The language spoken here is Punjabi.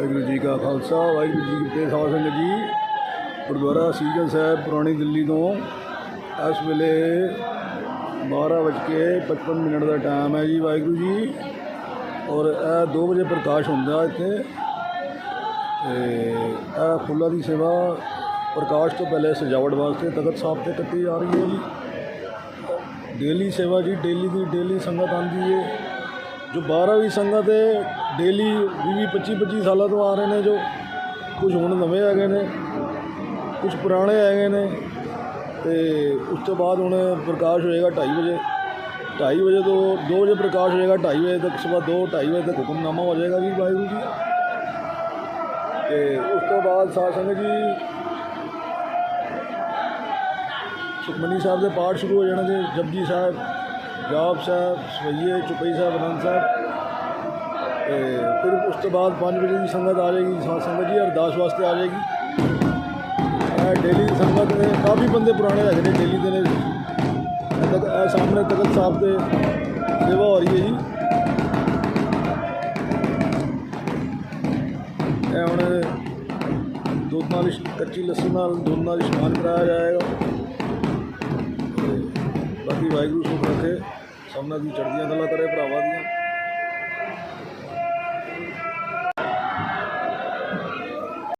ਵਾਹਿਗੁਰੂ ਜੀ ਕਾ ਖਾਲਸਾ, ਵਾਹਿਗੁਰੂ ਜੀ ਕੀ ਫਤਿਹ। ਸਾਧ ਸੰਗਤ ਜੀ, ਗੁਰਦੁਆਰਾ ਸੀਗਲ ਸਾਹਿਬ, ਪੁਰਾਣੀ ਦਿੱਲੀ ਤੋਂ ਇਸ ਵੇਲੇ 12:55 ਮਿੰਟ ਦਾ ਟਾਈਮ ਹੈ ਜੀ ਵਾਹਿਗੁਰੂ ਜੀ। ਔਰ ਇਹ 2 ਵਜੇ ਪ੍ਰਕਾਸ਼ ਹੁੰਦਾ ਇੱਥੇ। ਤੇ ਇਹ ਫੁੱਲਾਂ ਦੀ ਸੇਵਾ ਪ੍ਰਕਾਸ਼ ਤੋਂ ਪਹਿਲੇ ਸਜਾਵਟ ਵਾਸਤੇ ਤਖਤ ਸਾਹਿਬ ਤੇ ਕੀਤੀ ਜਾ ਰਹੀ ਹੈ ਜੀ। ਡੇਲੀ ਸੇਵਾ ਜੀ, ਡੇਲੀ ਦੀ ਡੇਲੀ ਸੰਗਤ ਆਉਂਦੀ ਹੈ ਜੋ 12 ਵੀ ਸੰਗਤ ਹੈ ਡੇਲੀ 20 25 25 ਸਾਲਾਂ ਤੋਂ ਆ ਰਹੇ ਨੇ, ਜੋ ਕੁਝ ਹੁਣ ਨਵੇਂ ਹੈਗੇ ਨੇ, ਕੁਝ ਪੁਰਾਣੇ ਹੈਗੇ ਨੇ, ਤੇ ਉਸ ਤੋਂ ਬਾਅਦ ਹੁਣ ਪ੍ਰਕਾਸ਼ ਹੋਏਗਾ 2:30 ਵਜੇ। 2:30 ਵਜੇ ਤੋਂ 2 ਵਜੇ ਪ੍ਰਕਾਸ਼ ਹੋਏਗਾ 2:30 ਵਜੇ ਤੱਕ ਸਵੇਰ 2 2:30 ਵਜੇ ਤੱਕ ਹੁਕਮਨਾਮਾ ਹੋ ਜਾਏਗਾ ਜੀ ਵਾਹਿਗੁਰੂ ਜੀ। ਤੇ ਉਸ ਤੋਂ ਬਾਅਦ ਸਾਧ ਸੰਗਤ ਜੀ, ਸੁਖਮਨੀ ਸਾਹਿਬ ਦੇ ਪਾਠ ਸ਼ੁਰੂ ਹੋ ਜਾਣਗੇ, ਜਪਜੀ ਸਾਹਿਬ ਜਾਪ ਸਾਹਿਬ, ਸਵਈਏ, ਚੁਪਈ ਸਾਹਿਬ, ਅਨੰਦ ਸਾਹਿਬ। ਤੇ ਫਿਰ ਉਸ ਤੋਂ ਬਾਅਦ 5 ਵਜੇ ਦੀ ਸੰਗਤ ਆ ਜਾਏਗੀ ਸੰਗਤ ਜੀ, ਅਰਦਾਸ ਵਾਸਤੇ ਆ ਜਾਏਗੀ। ਇਹ ਡੇਲੀ ਦੀ ਸੰਗਤ ਨੇ, ਕਾਫੀ ਬੰਦੇ ਪੁਰਾਣੇ ਹੈਗੇ ਨੇ ਡੇਲੀ ਦੇ ਨੇ। ਇਹ ਤੱਕ ਇਹ ਸਾਹਮਣੇ ਤਖਤ ਸਾਹਿਬ ਤੇ ਸੇਵਾ ਹੋ ਰਹੀ ਹੈ ਜੀ। ਇਹ ਹੁਣ ਦੁੱਧ ਨਾਲ ਇਸ਼- ਕੱਚੀ ਲੱਸੀ ਨਾਲ ਦੁੱਧ ਨਾਲ ਇਸ਼ਨਾਨ ਕਰਾਇਆ ਜਾਏਗਾ। ਵਾਹਿਗੁਰੂ ਸੁਖ ਰੱਖੇ। ਸਭਨਾਂ ਦੀ ਚੜ੍ਹਦੀਆਂ ਗੱਲਾਂ ਕਰੇ ਭਰਾਵਾਂ ਦੀਆਂ।